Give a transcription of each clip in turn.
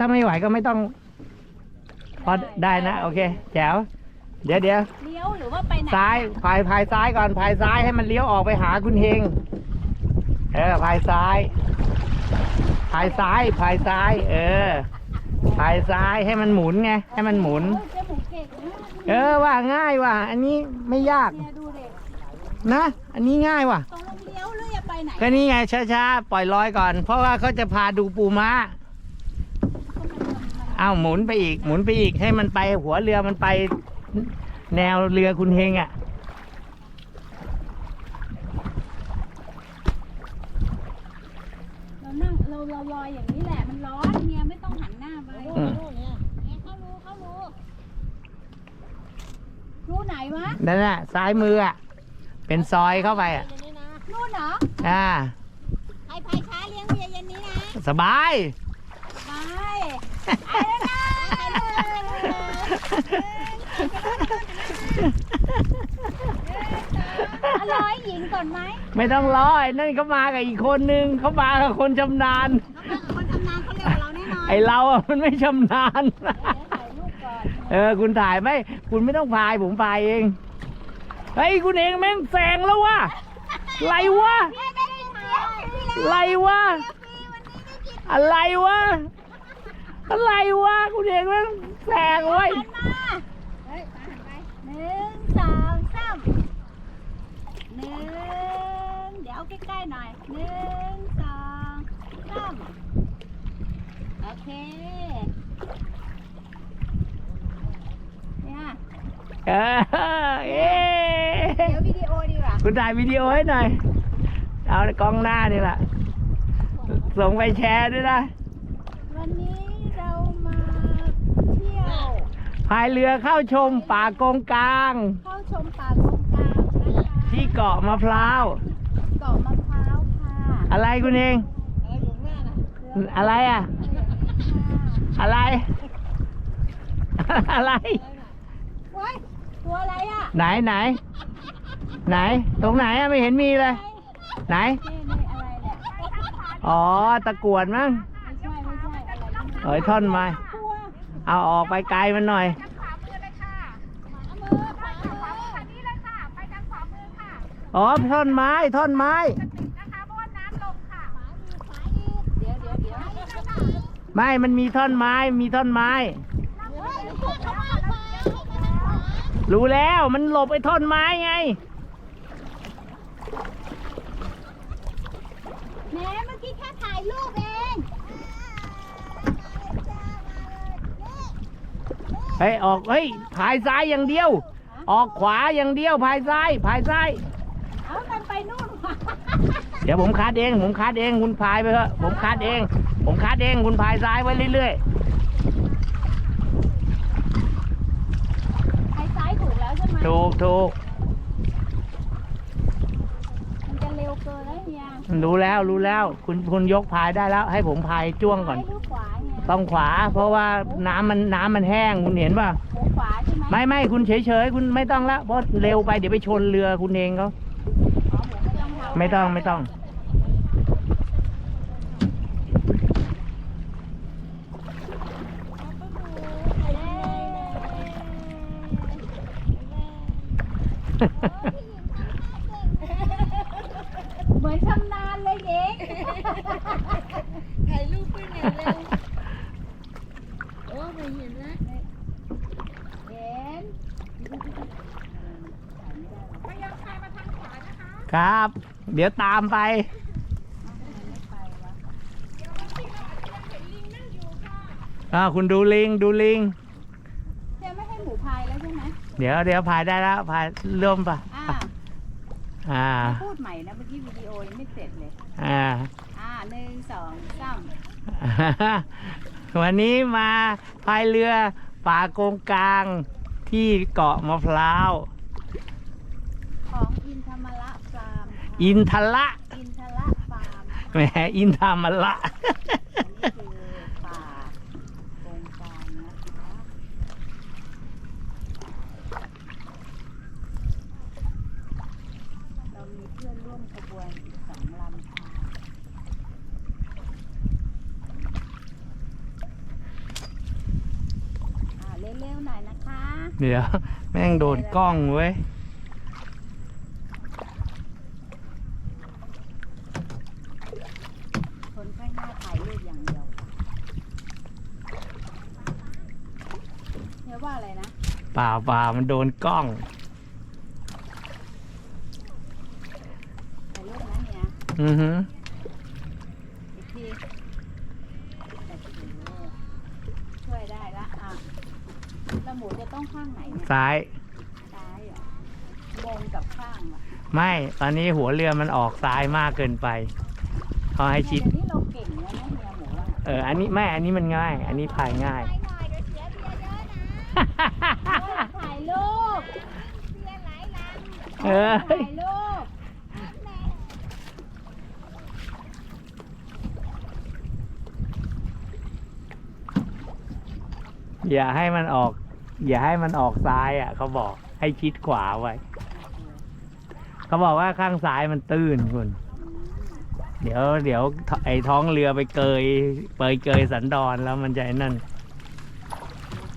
ถ้าไม่ไหวก็ไม่ต้อง พอได้นะ โอเคแจ๋วเดี๋ยวเดี๋ยวเลี้ยวหรือว่าไปไหนซ้ายพายพายซ้ายก่อนพายซ้ายให้มันเลี้ยวออกไปหาคุณเฮงเออพายซ้ายพายซ้ายพายซ้าย เออพายซ้ายให้มันหมุนไงให้มันหมุนโอ้ยเจ๊หมูเก่งนะเออว่าง่ายว่ะ อันนี้ไม่ยากเนี่ยดูเด็กนะ อันนี้ง่ายว่ะตรงลงเลี้ยวหรือจะไปไหน ก็นี่ไงช้าๆปล่อยลอยก่อน เพราะว่าเขาจะพาดูปูม้า อ้าวหมุนไปอีกหมุนไปอีกให้มันไปหัวเรือมันไป แนวเรือคุณเฮงอะเรานั่งเราเราลอยอย่างนี้แหละมันร้อนเมียไม่ต้องหันหน้าไปอืมเนี่ยเข้ารูเข้ารูรูไหนวะนั่นน่ะซ้ายมืออะเป็นซอยเข้าไปอะนู่นเหรออ่าใครพายช้าเลี้ยงเบียร์เย็นนี้นะสบาย ไป ร้อยหญิงก่อนไหมไม่ต้องรอไอ้นั่นเขามากับอีกคนนึงเขามากับคนชำนาญ คนทำงานเขาเร็วกว่าเราแน่นอนไอเราอะมันไม่ชำนาญเดี๋ยวถ่ายรูปก่อนเออคุณถ่ายไม่ คุณไม่ต้องพายผมพายเอง เฮ้ยคุณเองแม่งแซงแล้ววะอะไรวะ พี่ได้กินเบียร์ฟรีแล้วอะไรวะ อะไรวะ อะไรวะคุณเองแม่งแซงเว้ยหันมาเฮ้ยตาหันไปหนึ่งสองสามหนึ่งเดี๋ยวเอาใกล้ๆหน่อยหนึ่งสองสามโอเคเนี่ยเออเอ๊ะเดี๋ยววิดีโอดีกว่าคุณถ่ายวิดีโอให้หน่อย เอากล้องหน้านี่แหละส่งไปแชร์ด้วยนะ วันนี้เรามาเที่ยว พายเรือเข้าชมป่ากงกลาง เข้าชมป่ากงกลางนะคะที่เกาะมะพร้าว เกาะมะพร้าวค่ะอะไรคุณเอง อะไรอะ อะไร อะไรว้ายตัวอะไรอะไหนไหน ไหน ตรงไหนอะไม่เห็นมีเลย ไหน นี่นี่อะไรเนี่ยอ๋อตะกรวดมั้งไม่ใช่ไม่ใช่อะไรนะเอ้ยท่อนไม้กลัว เอาออกไปไกลมันหน่อยเอามือขวามือนี่เลยค่ะไปทางขวามือค่ะอ๋อท่อนไม้ท่อนไม้นะคะเพราะว่าน้ำลงค่ะขวามือขวาอีกเดี๋ยวเดี๋ยวเดี๋ยวไม่มันมีท่อนไม้มีท่อนไม้เฮ้ยพูดเขาว่าไปรู้แล้วมันหลบไอ้ท่อนไม้ไง แหมเมื่อกี้แค่ถ่ายรูปเอง เฮ้ยออกเฮ้ยพายซ้ายอย่างเดียว ออกขวาอย่างเดียวพายซ้ายพายซ้าย เอามันไปนู่นว่ะเดี๋ยวผมคัดเองผมคัดเองคุณพายไปเถอะผมคัดเอง ผมคัดเองคุณพายซ้ายไว้เรื่อยไปซ้ายถูกแล้วใช่ไหมๆถูกถูกมันจะเร็วเกินแล้วเฮียรู้แล้วรู้แล้ว คุณคุณยกพายได้แล้ว ให้ผมพายจ้วงก่อน ซ้ายหรือขวาเฮีย ต้องขวา เพราะว่าน้ำมันน้ำมันแห้งคุณเห็นป่ะโอ้ขวาใช่ไหมไม่ไม่คุณเฉยเฉยๆคุณไม่ต้องละเพราะเร็วไปเดี๋ยวไปชนเรือคุณเองเขาอ๋อผมไม่ต้องทำไม่ต้องไม่ต้อง เหมือนชำนาญเลยเอง ถ่ายรูปไปไหนเร็วโอ้ไม่เห็นนะ เห็น ครับ เดี๋ยวตามไป อ่าคุณดูลิงดูลิง เจะไม่ให้หมูพายแล้วใช่ไหมเดี๋ยวเดี๋ยวพายได้แล้วพายเริ่มปะอ่าอ่า พูดใหม่นะเมื่อกี้วิดีโอยังไม่เสร็จเลย อ่า อ่าหนึ่งสองสามวันนี้มาพายเรือป่าโกงกลางที่เกาะมะพร้าว ของอินทมละฟาร์มค่ะ อินทละอินทละฟาร์มแหมอินทามละอันนี้คือป่าโกงกลางนะคะเรามีเพื่อนร่วมขบวนอีกสองลำค่ะวๆหน่อยนะคะ เดี๋ยว แม่งโดนกล้องเว้ย คนข้างหน้า ถ่ายรูปอย่างเดียวค่ะเนี่ยว่าอะไรนะเปล่าเปล่ามันโดนกล้อง ถ่ายรูปนะเนี่ยอือฮึอีกทีแต่โอ้โหช่วยได้ละอะแล้วหมูจะต้องข้างไหนเนี่ย ซ้าย ซ้ายเหรอบงกับข้างอะไม่ ตอนนี้หัวเรือมันออกซ้ายมากเกินไปเขาให้ชิด เดี๋ยวนี้เรา เออ อันนี้ไม่ อันนี้มันง่าย อันนี้พายง่าย ถ่ายหน่อยเดี๋ยวเสียเบียร์เยอะนะถ่ายรูปเบียร์หลายลังเออ ถ่ายรูปอย่าให้มันออก อย่าให้มันออกซ้ายอะ เขาบอกให้ชิดขวาไว้ เขาบอกว่าข้างซ้ายมันตื้นคุณ เดี๋ยวเดี๋ยวไอ้ท้องเรือไปเกยเปยเกยสันดอนแล้วมันจะไอ้นั่น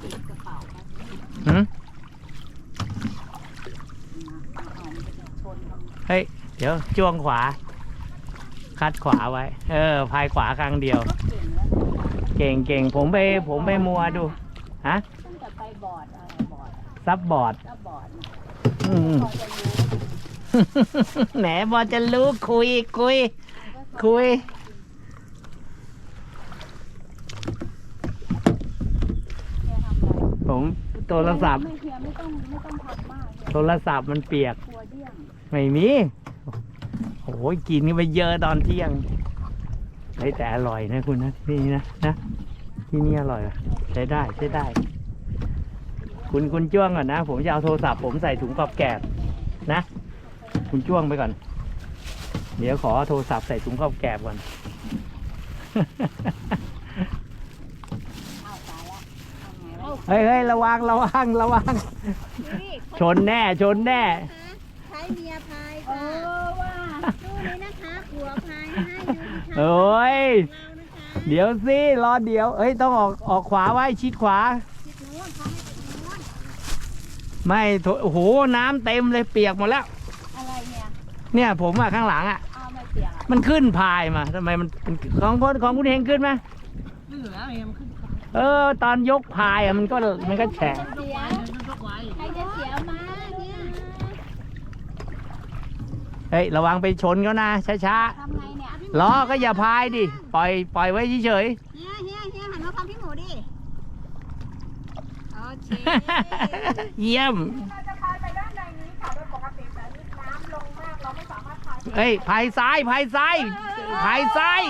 ติดกระเป๋าครับหืมเอามันจะชนกันเฮ้ย เดี๋ยวจ้วงขวา คัดขวาไว้ เออ พายขวาครั้งเดียวก็เก่งแล้วนะเก่งเก่งผมไปผมไปมัวดู ฮะตั้งแต่ไปบอร์ดอะไรบอร์ดอะซับบอร์ดก็บอร์ดน่ะอืมพอจะรู้แหมบอจะรู้คุยคุย คุย ผมโทรศัพท์ไม่เฮียไม่ต้องไม่ต้องทำมากเฮียโทรศัพท์มันเปียกกลัวเดี้ยงไม่มี โอ้ยกินกันไปเยอะตอนเที่ยงเฮ้ยแต่อร่อยนะคุณนะที่นี่นะนะที่นี่อร่อยอะใช้ได้ใช้ได้ คุณคุณจ้วงก่อนนะ ผมจะเอาโทรศัพท์ผมใส่ถุงกรอบแกบนะ คุณจ้วงไปก่อน เดี๋ยวขอเอาโทรศัพท์ใส่ถุงกรอบแกบก่อนอ้าวตายละทำไงวะเฮ้ยเฮ้ยระวังระวังระวังชนแน่ชนแน่ใช้เมียพายเอค่ะอว่าตู้นี้นะคะผัวพายให้ดูดิค่ะโอ้ย เรานะคะเดี๋ยวสิรอเดี๋ยว เอ้ยต้องออกออกขวาไว้ชิดขวาจิตนู้นเขาให้จิตนู้นไม่โถโอ้โหน้ำเต็มเลยเปียกหมดแล้วอะไร เนี่ยเนี่ยผมอะข้างหลังอะเอาไม่เปียกอะมันขึ้นพายมาทำไมมันมันของคนของคุณเฮงขึ้นไหมเออ ตอนยกพายอะมันก็มันก็แฉะเสียใครจะเสียมาเนี่ยเฮ้ยระวังไปชนเขานะช้าทำไงเนี่ยๆล้อก็อย่าพายดิปล่อยปล่อยไว้เฉยเฮียเฮียเฮียหันมาฟังพี่หมูดิโอเคๆเยี่ยม เฮ้ยพายซ้ายพายซ้ายพายซ้าย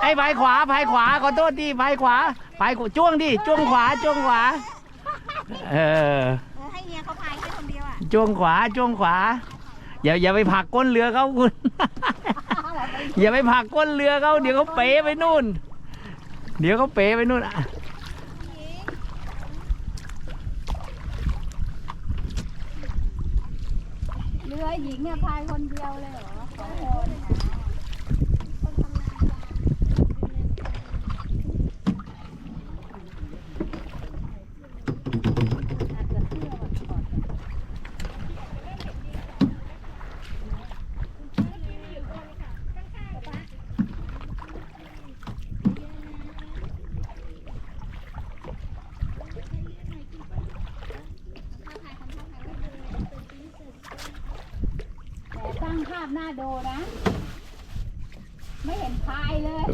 ไอ้ยพายขวาพายขวาขอโทษดิพายขวาพายขวาจ้วงดิจ้วงขวาจ้วงขวาเออเออให้เฮียเขาพายแค่คนเดียวอะจ้วงขวาจ้วงขวา อย่าอย่าไปผลักก้นเรือเขาคุณ อย่าไปผลักก้นเรือเขาเดี๋ยวเขาเป๋ไปนู่น เดี๋ยวเขาเป๋ไปนู่นอะ เรือ หญิงเนี่ยพายคนเดียวเลยเหรอโอ้โห แต่ตั้งภา พหน้าดูนะ ไม่เห็นพายเลย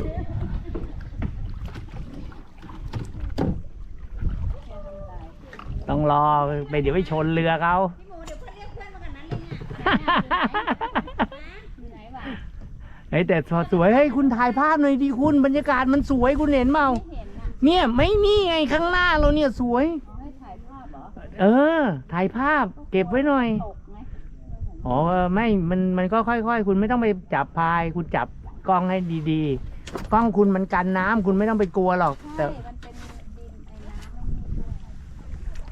แกทำอะไรต้องรอไปเดี๋ยวไปชนเรือเขา พี่หมูเดี๋ยวเพื่อนเรียกเพื่อนมากันนั้นเลยเนี่ยอยู่ไหนวะเฮ้ยแต่สวยเฮ้ยคุณถ่ายภาพหน่อยดิคุณบรรยากาศมันสวยคุณเห็นเปล่า ไม่เห็นอะเนี่ยไม่นี่ไงข้างหน้าเราเนี่ยสวยเอาให้ถ่ายภาพเหรอเออ ถ่ายภาพเก็บไว้หน่อย ตกไง อ๋อเออไม่มันมันก็ค่อย ๆ คุณไม่ต้องไปจับพาย คุณจับกล้องให้ดีๆกล้องคุณมันกันน้ำคุณไม่ต้องไปกลัวหรอกแต่ใช่มันเป็นดินไอ้น้ำไม่มีด้วย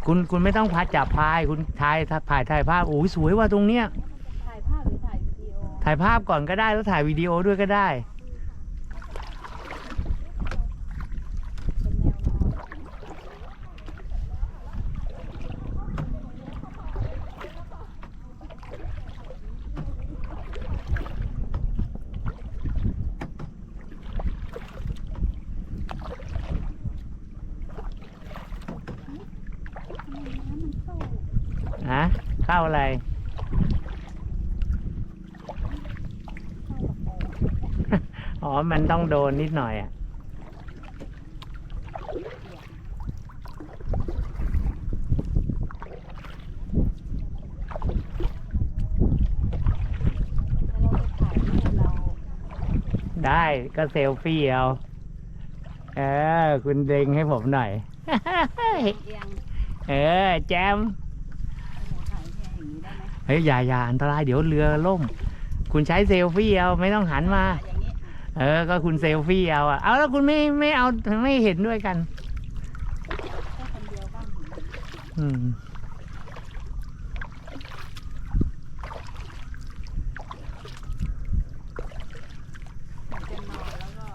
คุณคุณไม่ต้องพาจับพาย คุณถ่ายถ่ายถ่ายภาพโอ้ยสวยว่ะตรงเนี้ยถ่ายภาพหรือถ่ายวิดีโอถ่ายภาพก่อนก็ได้แล้วถ่ายวิดีโอด้วยก็ได้ เป็นแนวนอน ฮะเข้า อะไร อ๋อ มันต้องโดนนิดหน่อยอะ ได้ก็เซลฟี่เอา เออ คุณเด้งให้ผมหน่อย เอียงเออแจม ฮ้ยอย่าอย่าอันตรายเดี๋ยวเรือล่ม คุณใช้เซลฟี่เอาไม่ต้องหันมา เออ ก็คุณเซลฟี่เอาอะเอาแล้วคุณไม่ไม่เอาไม่เห็นด้วยกันอืมจะนอนแล้วก็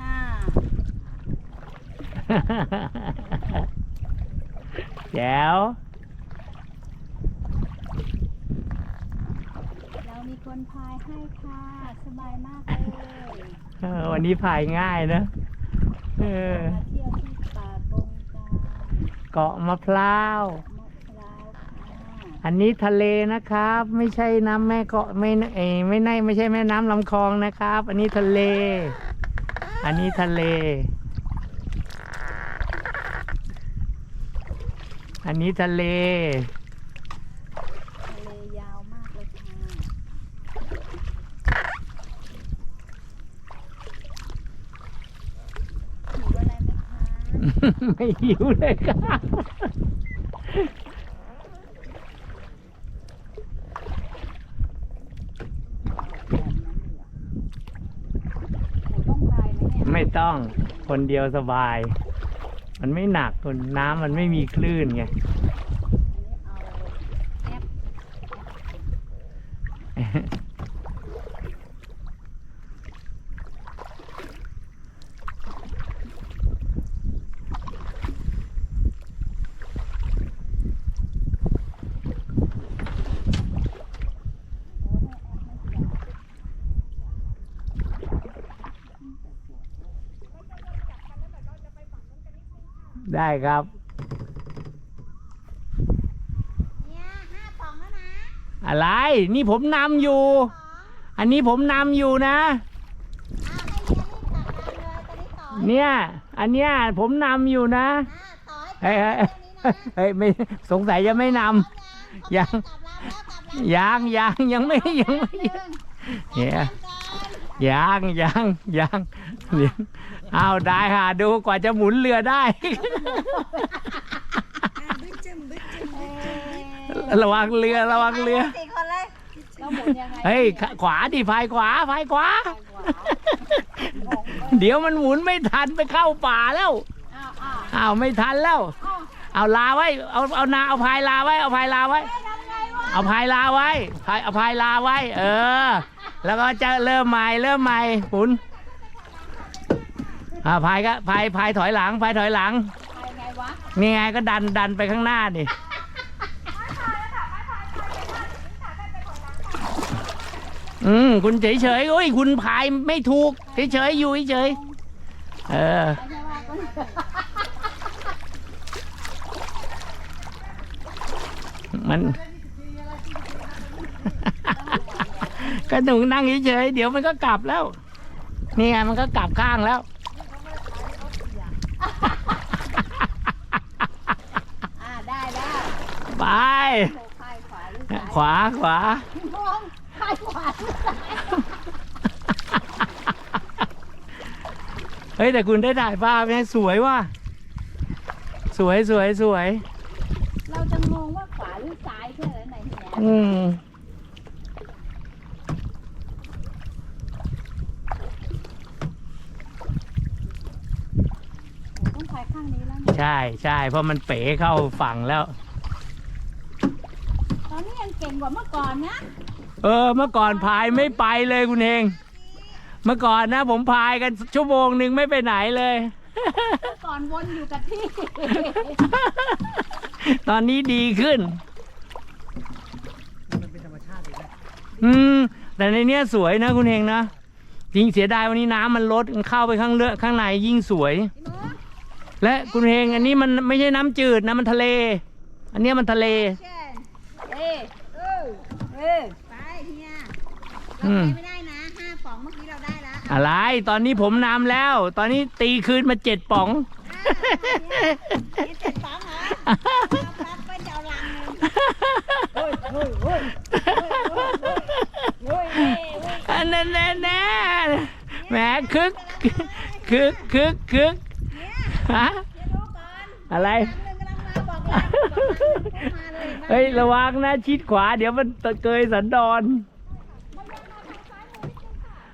อ่า แจ๋วเรามีคนพายให้ค่ะ สบายมากเลยเออวันนี้พายง่ายนะเออมาเที่ยวที่ป่าบงกาเกาะมะพร้าว มะพร้าวค่ะอันนี้ทะเลนะครับ ไม่ใช่น้ำแม่เกาะไม่เอยไม่ในไม่ใช่แม่น้ำลำคลองนะครับ อันนี้ทะเล อันนี้ทะเล อันนี้ทะเล ทะเลยาวมากเลยค่ะหิวอะไรไหมคะไม่หิวเลยครับหนูต้องพายไหมเนี่ย ไม่ต้องคนเดียวสบาย มันไม่หนักคนน้ำมันไม่มีคลื่นไง อันนี้เอาแอป ได้ครับเนี่ยห้าป๋องแล้วนะอะไร นี่ผมนำอยู่ อันนี้ผมนำอยู่นะ อ้าวให้เรียนรีบตักน้ำเลยตอนนี้ต่อให้เนี่ย อันเนี้ยผมนำอยู่นะอ่าต่อให้เฮ้ยป๋องเฮ้ยแค่นี้นะเฮ้ยไม่สงสัยจะไม่นพร้อมยัยังงกลับแล้วกลับแล้วำยังยังยังไม่ยังไม่หนึ่งเนี่ยแอมก่อน ยังยังยังเดี๋ยว เอาได้ค่ะ ดูกว่าจะหมุนเรือได้ บึ้จึมบึ้จึมเอ่อระวังเรือระวังเรือ สี่คนเลยเราหมุนยังไงเฮ้ยขขวาดิพายขวาพายขวาซ้ายขวางงเลยเดี๋ยวมันหมุนไม่ทันไปเข้าป่าแล้วอ้าวอ้าวอ้าวไม่ทันแล้ว อ้าวเอาลาไว้ เอาเอานาเอาพายลาไว้ เอาพายลาไว้เฮ้ยทำไงวะเอาพายลาไว้พายเอาพายลาไว้ เออ แล้วก็จะเริ่มใหม่เริ่มใหม่หมุน อ่าพายก็พายพายถอยหลังพายถอยหลังไปไงวะนี่ไงก็ดันดันไปข้างหน้าดิอืมคุณเฉยเฉยๆโอ้ยคุณพายไม่ถูกเฉยเฉยๆอยู่เฉยๆเออไปใช่ว่าก็มัน ก็หนูนั่งเฉยๆเดี๋ยวมันก็กลับแล้ว นี่ไงมันก็กลับข้างแล้ว อ่าได้แล้ว ไป โผล่พายขวาหรือซ้าย ขวาขวา มองพายขวาหรือซ้ายเฮ้ย แต่คุณได้ถ่ายภาพไหมสวยว่ะ สวยสวยสวย เราจะงงว่าขวาหรือซ้ายแค่นั้นไหนทีเนี้ยอืม โอ้ต้องพายข้างนี้แล้วเนี่ยใช่ใช่เพราะมันเป๋เข้าฝั่งแล้วตอนนี้ยัง เก่งกว่าเมื่อก่อนนะเออเมื่อก่อนพายไม่ไปเลยคุณเอง เมื่อก่อนนะ ผมพายกันชั่วโมงหนึ่งไม่ไปไหนเลย เมื่อก่อนวนอยู่กับที่ ตอนนี้ดีขึ้น มันเป็นธรรมชาติเลยนะอืม แต่ในเนี้ยสวยนะคุณเองนะจริงเสียดายวันนี้น้ำมันลดเข้าไปข้างเลือข้างในยิ่งสวยพี่หมูและคุณเฮงอันนี้มันไม่ใช่น้ำจืดนะมันทะเล อันเนี้ยมันทะเล เช่นเอ้เออ เออ ไปเฮียอืเรามไปไม่ได้นะห้าป๋องเมื่อกี้เราได้แล้วอะไร ตอนนี้ผมนำแล้ว ตอนนี้ตีคืนมาเจ็ดป๋องนี่เจ็ดป๋องเหรอเอาแป๊บไปเดี๋ยวลังหนึงเฮ้ยเฮ้ยเฮ้ยเฮ้ยเฮ้ยเฮ้ยอันนั้นแน่แน่แหมคึกคึกคึกคึก นะชิดขวา เดี๋ยวมันตะเกยสันดอน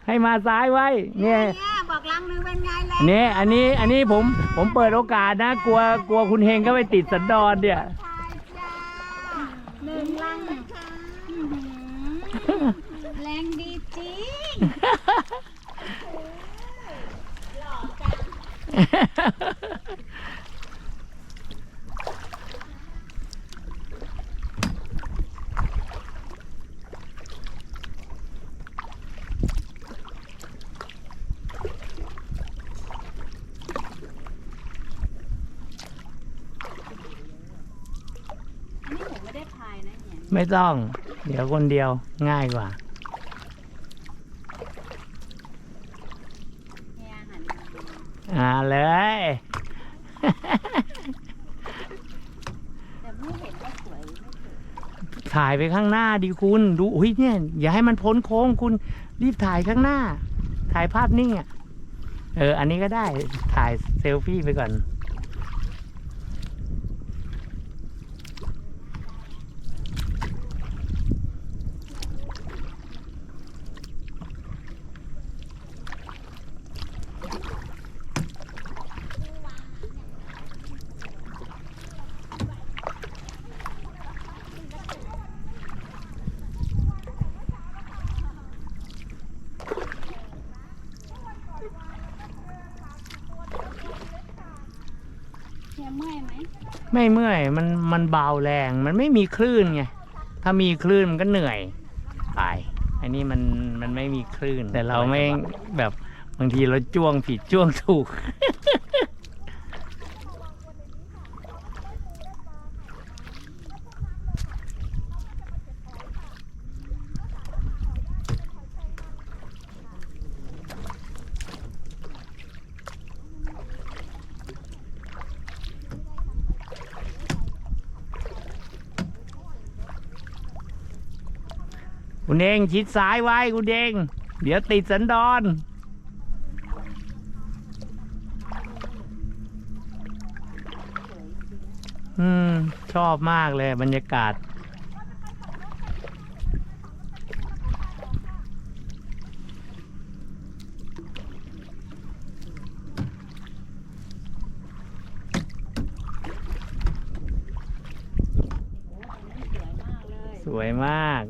ให้มาซ้ายไว้ เนี่ยเนี่ยบอกลังหนึงเป็นไงแล้วเนี่ยอันนี้อันนี้ผมผมเปิดโอกาสนะ กลัวกลัวคุณเฮงก็ไปติดสันดอนเนี่ยใช่จ้าหนึ่งลังนะคะอื้อหือแรงดีจริงหล่อจัง อันนี้ผมไม่ได้พายนะเนี่ย ไม่ต้อง เดี๋ยวคนเดียวง่ายกว่าอ่าเลย แต่ไม่เห็นว่าสวยไม่สวยถ่ายไปข้างหน้าดิคุณ ดูอุ้ยเนี่ย อย่าให้มันพ้นโค้งคุณ รีบถ่ายข้างหน้า ถ่ายภาพนิ่งอะ เออ อันนี้ก็ได้ถ่ายเซลฟี่ไปก่อน เฮียเมื่อยไหม ไม่ เมื่อยมันมันเบาแรงมันไม่มีคลื่นไงถ้ามีคลื่นมันก็เหนื่อยไปอันนี้มันมันไม่มีคลื่น แต่เราไม่แบบบางทีเราจ้วงผิดจ้วงถูก คุณเองชิดซ้ายไว้คุณเอง เดี๋ยวติดสันดอนอืม ชอบมากเลยบรรยากาศ สวยมากเลย สวยมาก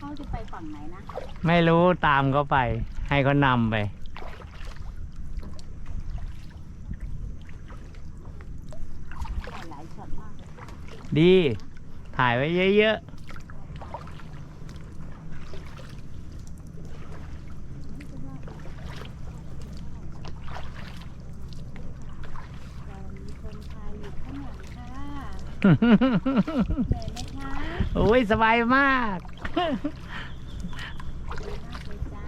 เขาจะไป ฝั่งไหนนะ ไม่รู้ตามเขาไป ให้เขานำไปถ่ายหลายช็อตมากเลยดี ถ่ายไว้เยอะเรามีคนพายอยู่ข้างหลังค่ะๆ เหนื่อยไหมคะ โอ้ยสบายมาก ดีมากเลยจ้า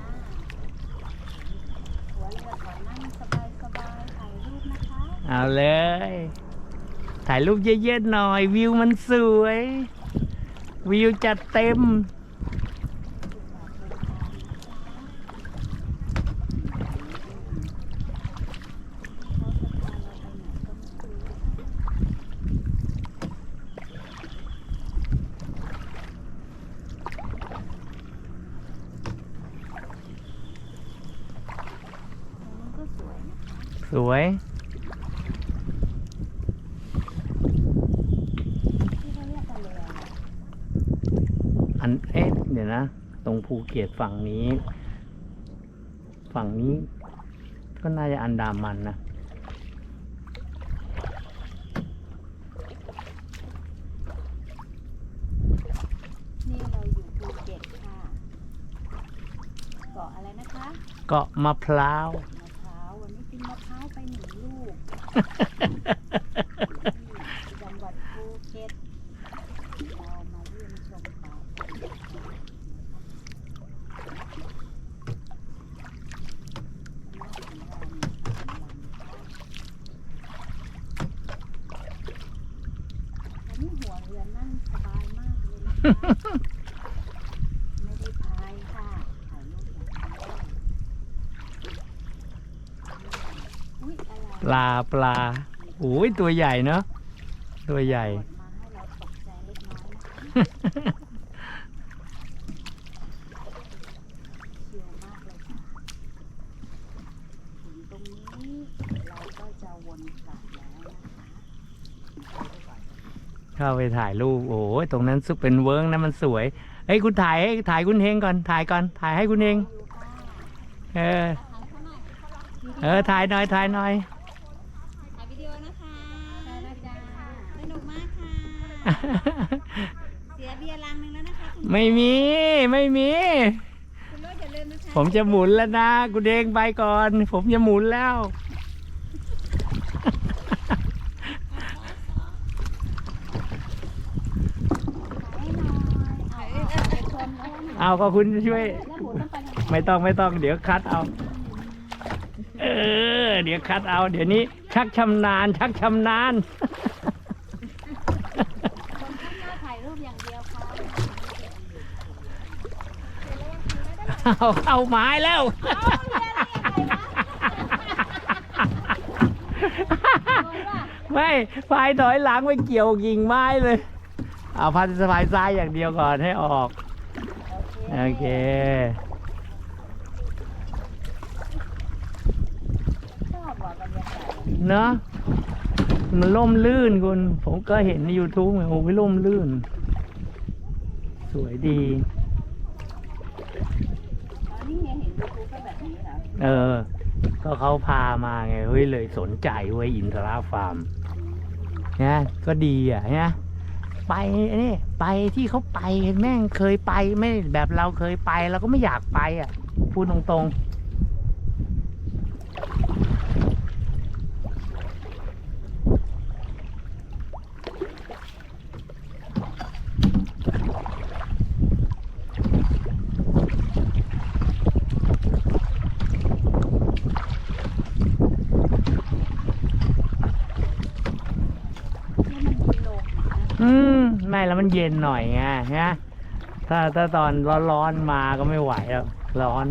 หัวเรือขอนั่งสบายสบายๆถ่ายรูปนะคะ เอาเลย ถ่ายรูปเยอะๆหน่อย วิวมันสวย วิวจัดเต็ม สวยนะ สวย ที่เขาเรียกกันเลยอะ อัน เอ๊ะ เดี๋ยวนะ ตรงภูเก็ตฝั่งนี้ ฝั่งนี้ก็น่าจะอันดามันนะนี่เราอยู่ภูเก็ตค่ะเกาะอะไรนะคะเกาะมะพร้าวมะพร้าววันนี้กินมะพร้าวไปหนึ่งลูกที่จังหวัดภูเก็ตเรามาเยี่ยมชมป่าอันนี้หัวเรือนั่งสบายมากเลยนะคะไม่ได้พายค่ะถ่ายรูปอย่างเดียวอุ๊ยอะไร ปลาปลาโอ้ยตัวใหญ่เนาะตัวใหญ่ เข้าไปถ่ายรูปโอ้ยตรงนั้นซุปเป็นเวิร์กนะมันสวยเฮ้ยคุณถ่ายให้ถ่ายคุณเฮงก่อนถ่ายก่อนถ่ายให้คุณเฮงเออเอยเออถ่ายหน่อยถ่ายหน่อย ถ่ายวิดีโอนะคะได้แล้วจ้าสนุกมากค่ะ เสียเบียร์ลังหนึงแล้วนะคะคุณไม่มีไม่มี คุณรถอย่าลืมนะคะผมจะหมุนแล้วนะคุณเฮงไปก่อน ผมจะหมุนแล้วถ่ายให้หน่อยเอาเอาเอาไปชนแล้วนะเอาก็คุณช่วย แล้วหมูต้องไปทางไหนไม่ต้องไม่ต้องเดี๋ยวคัดเอา เออ เดี๋ยวคัดเอา เดี๋ยวนี้ ชักชำนาญชักชำนาญ คนข้างหน้าถ่ายรูปอย่างเดียวค่ะ เอาเข้าไม้แล้ว ไม่ไฟถอยหลังไปเกี่ยวกิ่งไม้เลย เอาพันสะพายซ้ายอย่างเดียวก่อนให้ออก โอเคเนอะมันล่มลื่นคุณ ผมก็เห็นใน YouTube ไงโอ้ยล่มลื่น สวยดี อ๋อนี่ไงเห็นยูทูบก็แบบนี้ เอออ ก็เขาพามาไงเฮ้ยเลยสนใจเว้ยอินทราฟาร์มนะก็ดีอะนะไปนี่ไปที่เขาไปแม่งเคยไปไม่แบบเราเคยไปเราก็ไม่อยากไปอะพูดตรงๆ อืม ไม่ แล้วมันเย็นหน่อยไงนะถ้าถ้าตอนร้อนๆมาก็ไม่ไหวแล้วร้อน